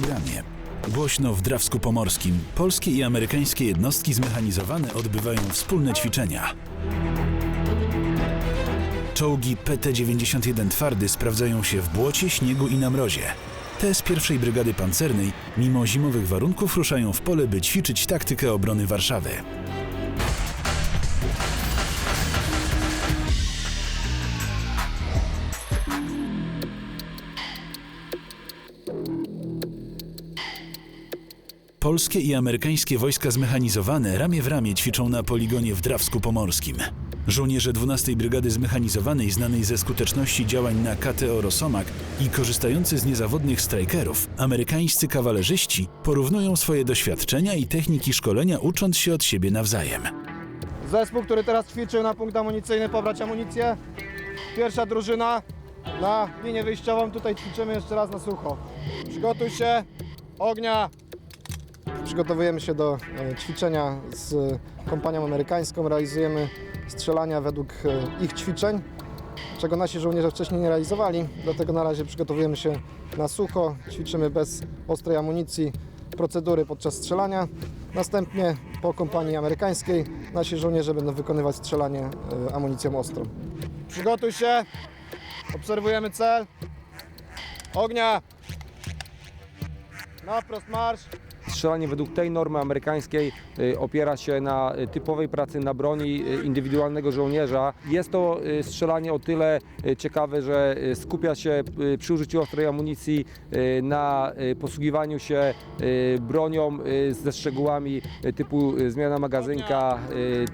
Programie. Głośno w Drawsku Pomorskim. Polskie i amerykańskie jednostki zmechanizowane odbywają wspólne ćwiczenia. Czołgi PT-91 Twardy sprawdzają się w błocie, śniegu i na mrozie. Te z pierwszej brygady pancernej, mimo zimowych warunków, ruszają w pole, by ćwiczyć taktykę obrony Warszawy. Polskie i amerykańskie wojska zmechanizowane ramię w ramię ćwiczą na poligonie w Drawsku Pomorskim. Żołnierze 12 Brygady Zmechanizowanej, znanej ze skuteczności działań na KTO Rosomak i korzystający z niezawodnych strajkerów, amerykańscy kawalerzyści porównują swoje doświadczenia i techniki szkolenia, ucząc się od siebie nawzajem. Zespół, który teraz ćwiczył na punkt amunicyjny, pobrać amunicję. Pierwsza drużyna na linię wyjściową. Tutaj ćwiczymy jeszcze raz na sucho. Przygotuj się. Ognia. Przygotowujemy się do e, ćwiczenia z kompanią amerykańską. Realizujemy strzelania według e, ich ćwiczeń, czego nasi żołnierze wcześniej nie realizowali. Dlatego na razie przygotowujemy się na sucho. Ćwiczymy bez ostrej amunicji procedury podczas strzelania. Następnie po kompanii amerykańskiej nasi żołnierze będą wykonywać strzelanie e, amunicją ostrą. Przygotuj się. Obserwujemy cel. Ognia. Naprost marsz. Strzelanie według tej normy amerykańskiej y, opiera się na y, typowej pracy na broni y, indywidualnego żołnierza. Jest to strzelanie o tyle ciekawe, że skupia się przy użyciu ostrej amunicji na posługiwaniu się bronią ze szczegółami typu zmiana magazynka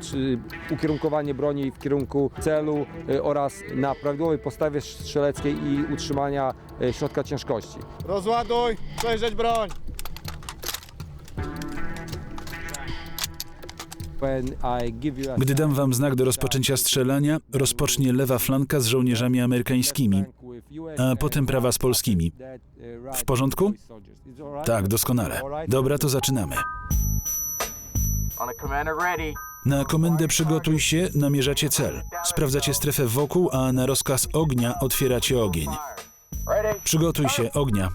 czy ukierunkowanie broni w kierunku celu oraz na prawidłowej postawie strzeleckiej i utrzymania środka ciężkości. Rozładuj. Przejrzeć broń. Gdy dam wam znak do rozpoczęcia strzelania, rozpocznie lewa flanka z żołnierzami amerykańskimi, a potem prawa z polskimi. W porządku? Tak, doskonale. Dobra, to zaczynamy. Na komendę przygotuj się, namierzacie cel. Sprawdzacie strefę wokół, a na rozkaz ognia otwieracie ogień. Przygotuj się, ognia.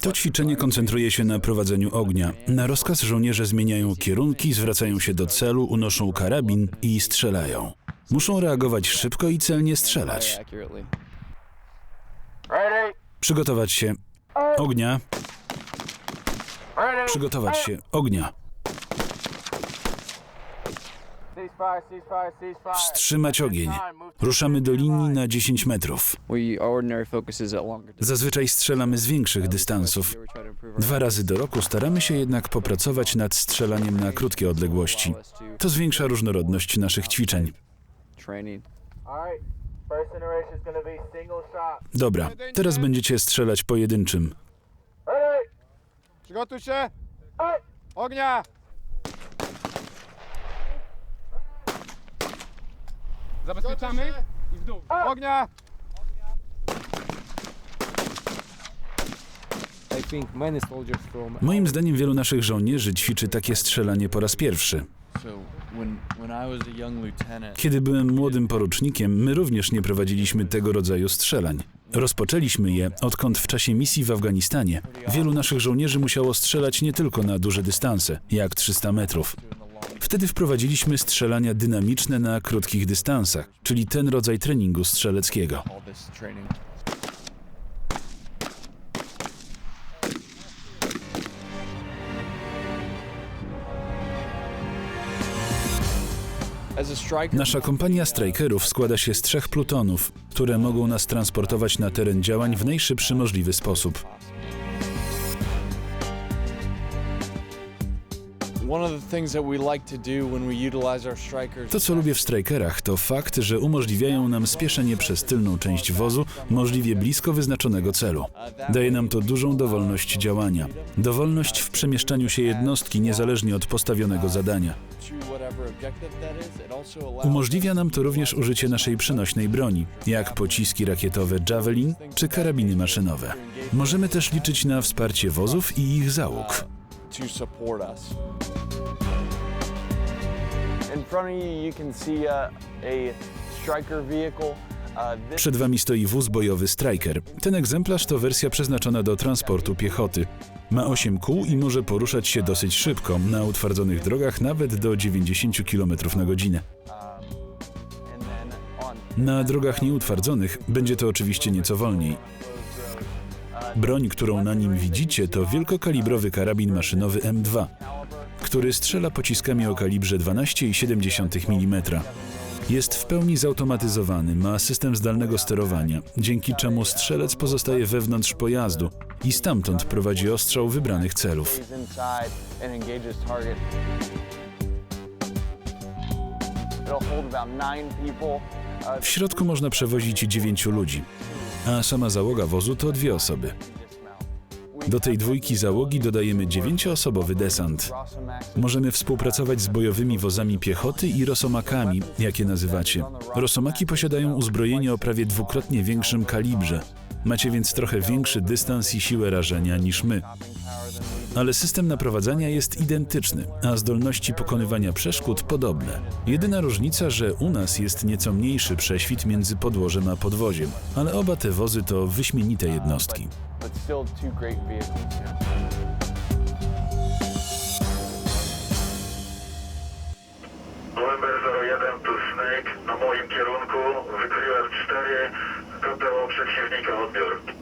To ćwiczenie koncentruje się na prowadzeniu ognia. Na rozkaz żołnierze zmieniają kierunki, zwracają się do celu, unoszą karabin i strzelają. Muszą reagować szybko i celnie strzelać. Przygotować się. Ognia. Przygotować się. Ognia. Wstrzymać ogień. Ruszamy do linii na 10 metrów. Zazwyczaj strzelamy z większych dystansów. Dwa razy do roku staramy się jednak popracować nad strzelaniem na krótkie odległości. To zwiększa różnorodność naszych ćwiczeń. Dobra, teraz będziecie strzelać pojedynczym. Przygotuj się. Ognia. Zabezpieczamy i w dół. Ognia. Moim zdaniem wielu naszych żołnierzy ćwiczy takie strzelanie po raz pierwszy. Kiedy byłem młodym porucznikiem, my również nie prowadziliśmy tego rodzaju strzelań. Rozpoczęliśmy je, odkąd w czasie misji w Afganistanie wielu naszych żołnierzy musiało strzelać nie tylko na duże dystanse, jak 300 metrów. Wtedy wprowadziliśmy strzelania dynamiczne na krótkich dystansach, czyli ten rodzaj treningu strzeleckiego. Nasza kompania strajkerów składa się z trzech plutonów, które mogą nas transportować na teren działań w najszybszy możliwy sposób. To co lubię w strajkerach, to fakt, że umożliwiają nam spieszenie przez tylną część wozu możliwie blisko wyznaczonego celu. Daje nam to dużą dowolność działania. Dowolność w przemieszczaniu się jednostki niezależnie od postawionego zadania. Umożliwia nam to również użycie naszej przenośnej broni, jak pociski rakietowe Javelin czy karabiny maszynowe. Możemy też liczyć na wsparcie wozów i ich załóg. to support us. In front of you, you can see a, a striker vehicle. Przed wami stoi wóz bojowy Striker. Ten egzemplarz to wersja przeznaczona do transportu piechoty. Ma 8 kół i może poruszać się dosyć szybko, na utwardzonych drogach nawet do 90 km na godzinę. Na drogach nieutwardzonych będzie to oczywiście nieco wolniej. Broń, którą na nim widzicie, to wielkokalibrowy karabin maszynowy M2, który strzela pociskami o kalibrze 12,7 mm. Jest w pełni zautomatyzowany, ma system zdalnego sterowania, dzięki czemu strzelec pozostaje wewnątrz pojazdu i stamtąd prowadzi ostrzał wybranych celów. W środku można przewozić 9 ludzi, a sama załoga wozu to dwie osoby. Do tej dwójki załogi dodajemy dziewięcioosobowy desant. Możemy współpracować z bojowymi wozami piechoty i rosomakami, jakie nazywacie. Rosomaki posiadają uzbrojenie o prawie dwukrotnie większym kalibrze. Macie więc trochę większy dystans i siłę rażenia niż my. Ale system naprowadzania jest identyczny, a zdolności pokonywania przeszkód podobne. Jedyna różnica, że u nas jest nieco mniejszy prześwit między podłożem a podwoziem, ale oba te wozy to wyśmienite jednostki. November 01 tu Snake, na moim kierunku, wykryłem 4, KTO przeciwnika, odbiór.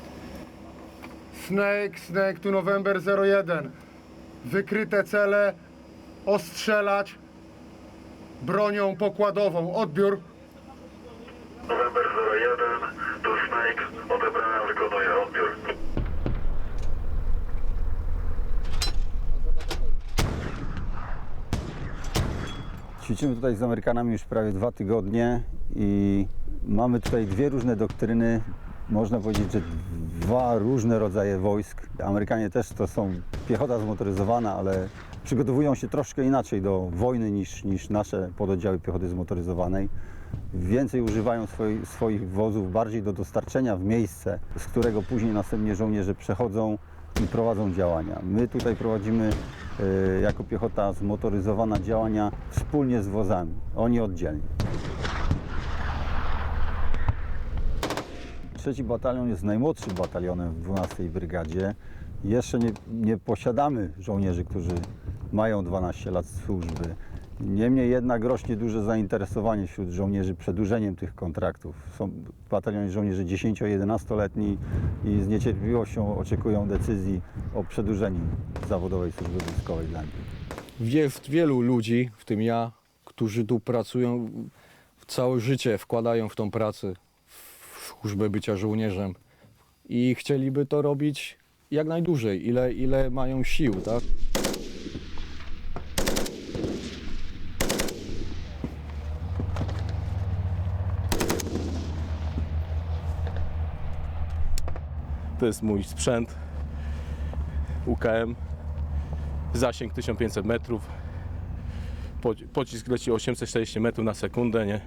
Snake, Snake tu November 01. Wykryte cele ostrzelać bronią pokładową. Odbiór. November 01 tu Snake, odebrałem, wykonuję odbiór. Ćwiczymy tutaj z Amerykanami już prawie dwa tygodnie i mamy tutaj dwie różne doktryny. Można powiedzieć, że dwa różne rodzaje wojsk. Amerykanie też to są piechota zmotoryzowana, ale przygotowują się troszkę inaczej do wojny niż, niż nasze pododdziały piechoty zmotoryzowanej. Więcej używają swoi, swoich wozów bardziej do dostarczenia w miejsce, z którego później następnie żołnierze przechodzą i prowadzą działania. My tutaj prowadzimy e, jako piechota zmotoryzowana działania wspólnie z wozami, oni oddzielnie. Trzeci batalion jest najmłodszym batalionem w 12 brygadzie. Jeszcze nie, nie posiadamy żołnierzy, którzy mają 12 lat służby. Niemniej jednak rośnie duże zainteresowanie wśród żołnierzy przedłużeniem tych kontraktów. Są w batalionie żołnierzy 10-11-letni i z niecierpliwością oczekują decyzji o przedłużeniu zawodowej służby wojskowej dla nich. Jest wielu ludzi, w tym ja, którzy tu pracują całe życie, wkładają w tą pracę, służbę bycia żołnierzem i chcieliby to robić jak najdłużej, ile, ile mają sił, tak? To jest mój sprzęt UKM. Zasięg 1500 metrów. Po- Pocisk leci 840 metrów na sekundę, nie?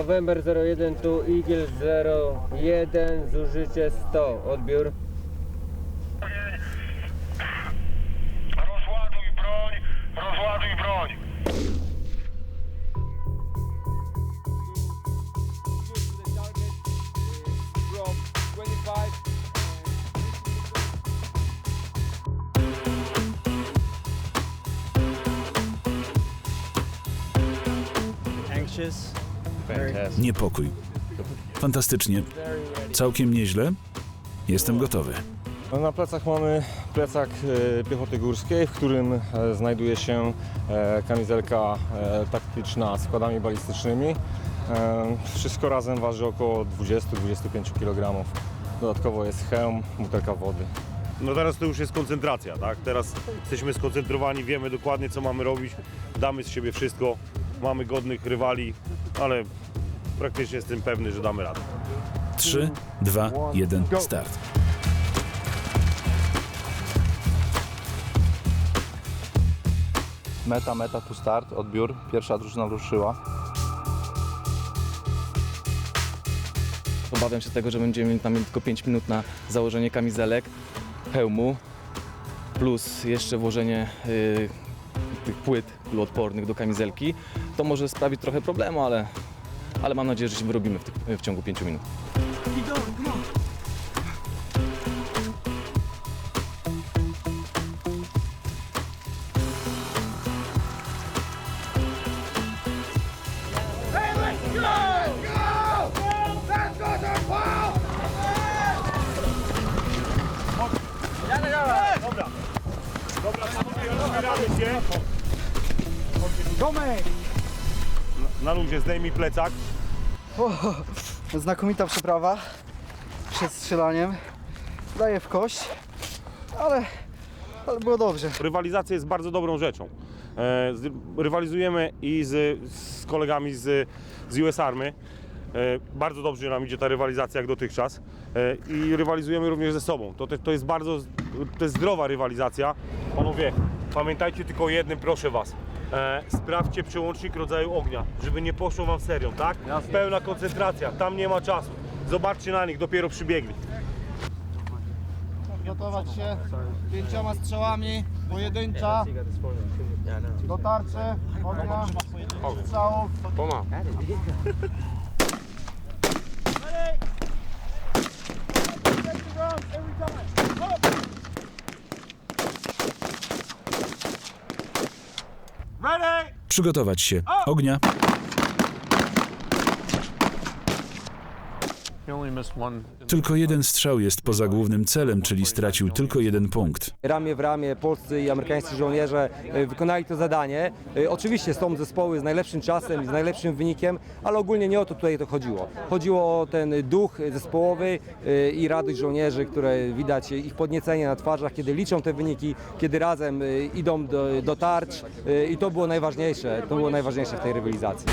November 01 tu Eagle 01 zużycie 100 odbiór Rozładuj broń, rozładuj broń. Niepokój. Fantastycznie. Całkiem nieźle. Jestem gotowy. No, Na plecach mamy plecak e, piechoty górskiej, w którym e, znajduje się e, kamizelka taktyczna z składami balistycznymi. Wszystko razem waży około 20-25 kg. Dodatkowo jest hełm, butelka wody. No teraz to już jest koncentracja, tak? Teraz jesteśmy skoncentrowani, wiemy dokładnie co mamy robić, damy z siebie wszystko, mamy godnych rywali, ale praktycznie jestem pewny, że damy radę. 3, 2, 1, start. Meta, meta, tu start, odbiór. Pierwsza drużyna ruszyła. Obawiam się tego, że będziemy mieli tam tylko 5 minut na założenie kamizelek, hełmu plus jeszcze włożenie y, tych płyt kuloodpornych do kamizelki, to może sprawić trochę problemu, ale, ale mam nadzieję, że się wyrobimy w, w ciągu 5 minut. Na luzie zdejmij plecak. Znakomita przeprawa przed strzelaniem. Daje w kość, ale, ale było dobrze. Rywalizacja jest bardzo dobrą rzeczą. E, z- Rywalizujemy i z, z kolegami z, z US Army. E, Bardzo dobrze nam idzie ta rywalizacja jak dotychczas. E, I rywalizujemy również ze sobą. To, to jest bardzo to jest zdrowa rywalizacja. Panowie, pamiętajcie tylko o jednym, proszę Was. E, sprawdźcie przełącznik rodzaju ognia, żeby nie poszło Wam serią, tak? Pełna koncentracja, tam nie ma czasu. Zobaczcie na nich, dopiero przybiegli. Gotować się pięcioma strzałami, pojedyncza, do tarczy, ognia, strzałów. Przygotować się. Ognia. Tylko jeden strzał jest poza głównym celem, czyli stracił tylko jeden punkt. Ramię w ramię polscy i amerykańscy żołnierze e, wykonali to zadanie. E, Oczywiście są zespoły z najlepszym czasem, z najlepszym wynikiem, ale ogólnie nie o to tutaj to chodziło. Chodziło o ten duch zespołowy e, i radość żołnierzy, które widać ich podniecenie na twarzach, kiedy liczą te wyniki, kiedy razem idą do, do tarcz i to było najważniejsze, to było najważniejsze w tej rywalizacji.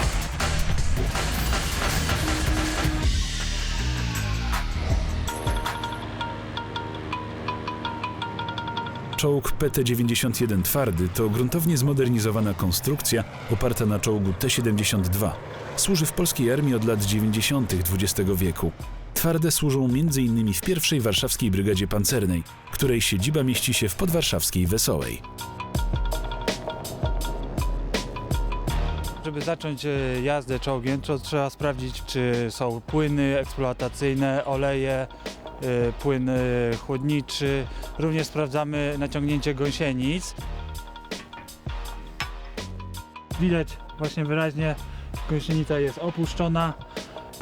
Czołg PT-91 twardy to gruntownie zmodernizowana konstrukcja oparta na czołgu T-72. Służy w polskiej armii od lat 90. XX wieku. Twarde służą m.in. w pierwszej warszawskiej brygadzie pancernej, której siedziba mieści się w podwarszawskiej Wesołej. Żeby zacząć e, jazdę czołgiem, to trzeba sprawdzić, czy są płyny eksploatacyjne, oleje, płyn e, chłodniczy. Również sprawdzamy naciągnięcie gąsienic. Widać właśnie wyraźnie, gąsienica jest opuszczona.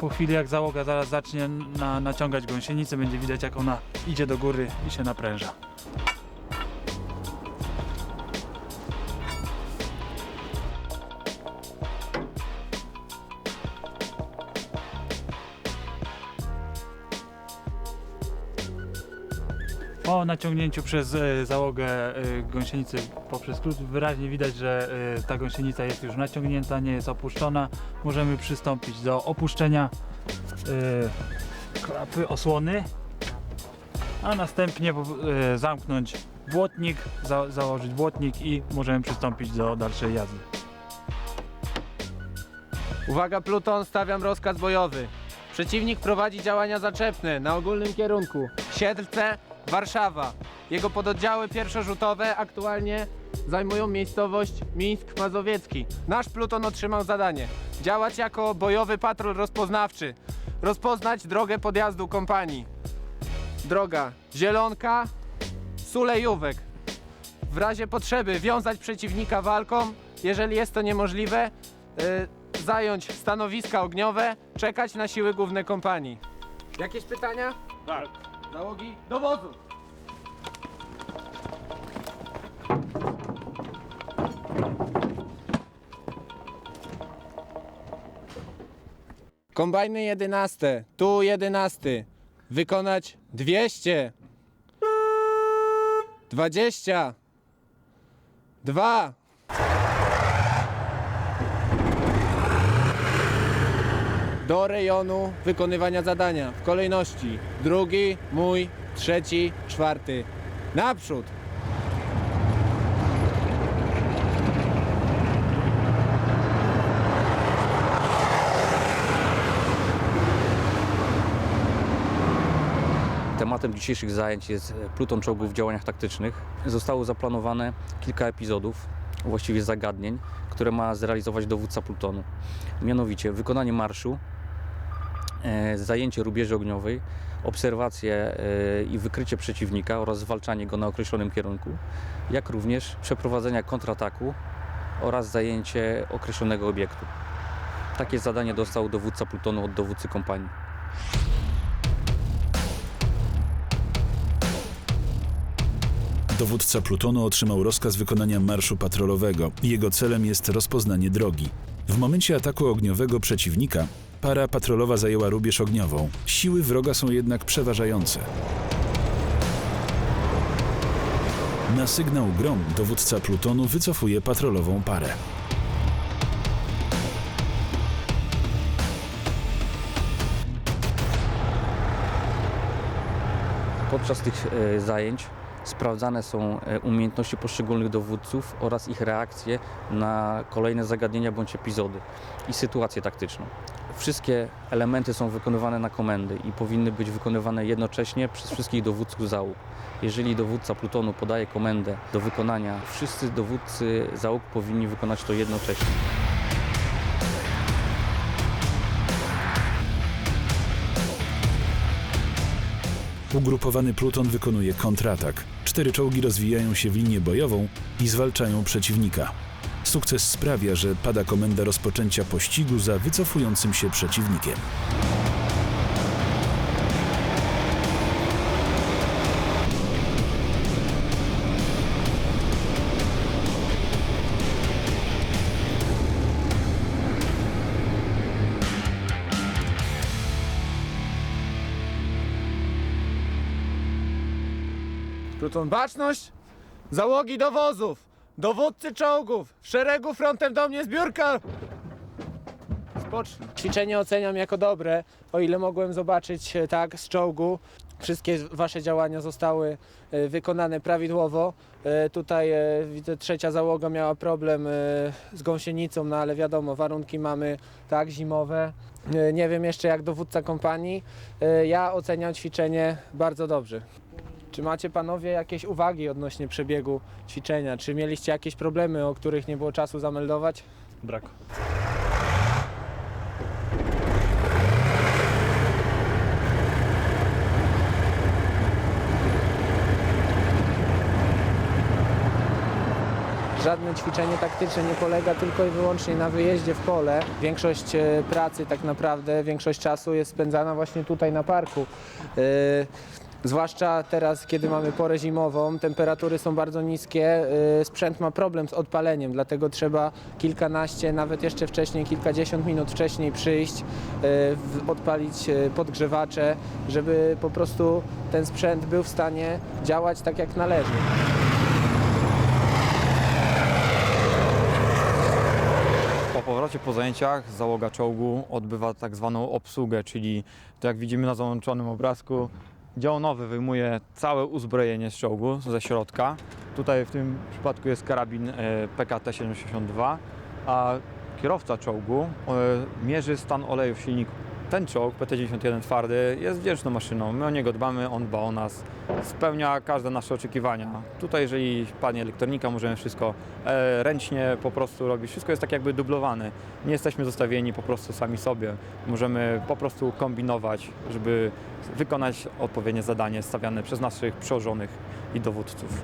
Po chwili jak załoga zaraz zacznie na, naciągać gąsienicę, będzie widać jak ona idzie do góry i się napręża. Naciągnięciu przez e, załogę e, gąsienicy poprzez klucz wyraźnie widać, że e, ta gąsienica jest już naciągnięta, nie jest opuszczona. Możemy przystąpić do opuszczenia klapy osłony, a następnie zamknąć błotnik, za, założyć błotnik i możemy przystąpić do dalszej jazdy. Uwaga Pluton, stawiam rozkaz bojowy. Przeciwnik prowadzi działania zaczepne na ogólnym kierunku. Siedlce, Warszawa. Jego pododdziały pierwszorzutowe aktualnie zajmują miejscowość Mińsk Mazowiecki. Nasz Pluton otrzymał zadanie działać jako bojowy patrol rozpoznawczy. Rozpoznać drogę podjazdu kompanii. Droga Zielonka, Sulejówek. W razie potrzeby wiązać przeciwnika walką. Jeżeli jest to niemożliwe, y, zająć stanowiska ogniowe, czekać na siły główne kompanii. Jakieś pytania? Tak. Załogi do wozu! Kombajny 11, tu 11. Wykonać 200. 20. 2. do rejonu wykonywania zadania w kolejności drugi, mój, trzeci, czwarty. Naprzód! Tematem dzisiejszych zajęć jest pluton czołgów w działaniach taktycznych. Zostało zaplanowane kilka epizodów, właściwie zagadnień, które ma zrealizować dowódca plutonu. Mianowicie wykonanie marszu, e, zajęcie rubieży ogniowej, obserwacje e, i wykrycie przeciwnika oraz zwalczanie go na określonym kierunku, jak również przeprowadzenia kontrataku oraz zajęcie określonego obiektu. Takie zadanie dostał dowódca plutonu od dowódcy kompanii. Dowódca plutonu otrzymał rozkaz wykonania marszu patrolowego. Jego celem jest rozpoznanie drogi. W momencie ataku ogniowego przeciwnika para patrolowa zajęła rubież ogniową. Siły wroga są jednak przeważające. Na sygnał grom dowódca plutonu wycofuje patrolową parę. Podczas tych e, zajęć sprawdzane są e, umiejętności poszczególnych dowódców oraz ich reakcje na kolejne zagadnienia bądź epizody i sytuację taktyczną. Wszystkie elementy są wykonywane na komendy i powinny być wykonywane jednocześnie przez wszystkich dowódców załóg. Jeżeli dowódca plutonu podaje komendę do wykonania, wszyscy dowódcy załóg powinni wykonać to jednocześnie. Ugrupowany pluton wykonuje kontratak. Cztery czołgi rozwijają się w linię bojową i zwalczają przeciwnika. Sukces sprawia, że pada komenda rozpoczęcia pościgu za wycofującym się przeciwnikiem. Pluton baczność, załogi dowozów, dowódcy czołgów, w szeregu frontem do mnie zbiórka. Spocznij. Ćwiczenie oceniam jako dobre, o ile mogłem zobaczyć e, tak z czołgu. Wszystkie wasze działania zostały e, wykonane prawidłowo. E, Tutaj widzę trzecia załoga miała problem z gąsienicą, no ale wiadomo, warunki mamy tak zimowe. Nie wiem jeszcze jak dowódca kompanii. Ja oceniam ćwiczenie bardzo dobrze. Czy macie panowie jakieś uwagi odnośnie przebiegu ćwiczenia? Czy mieliście jakieś problemy, o których nie było czasu zameldować? Brak. Żadne ćwiczenie taktyczne nie polega tylko i wyłącznie na wyjeździe w pole. Większość e, pracy tak naprawdę, większość czasu jest spędzana właśnie tutaj na parku. E, Zwłaszcza teraz, kiedy mamy porę zimową, temperatury są bardzo niskie, e, sprzęt ma problem z odpaleniem, dlatego trzeba kilkanaście, nawet jeszcze wcześniej, kilkadziesiąt minut wcześniej przyjść, w- odpalić e, podgrzewacze, żeby po prostu ten sprzęt był w stanie działać tak jak należy. Po powrocie po zajęciach załoga czołgu odbywa tak zwaną obsługę, czyli to jak widzimy na załączonym obrazku, dział nowy wyjmuje całe uzbrojenie z czołgu ze środka. Tutaj w tym przypadku jest karabin e, PKT-72, a kierowca czołgu e, mierzy stan oleju w silniku. Ten czołg PT-91 twardy jest wdzięczną maszyną. My o niego dbamy, on dba o nas. Spełnia każde nasze oczekiwania. Tutaj jeżeli padnie elektronika, możemy wszystko e, ręcznie po prostu robić. Wszystko jest tak jakby dublowane. Nie jesteśmy zostawieni po prostu sami sobie. Możemy po prostu kombinować, żeby wykonać odpowiednie zadanie stawiane przez naszych przełożonych i dowódców.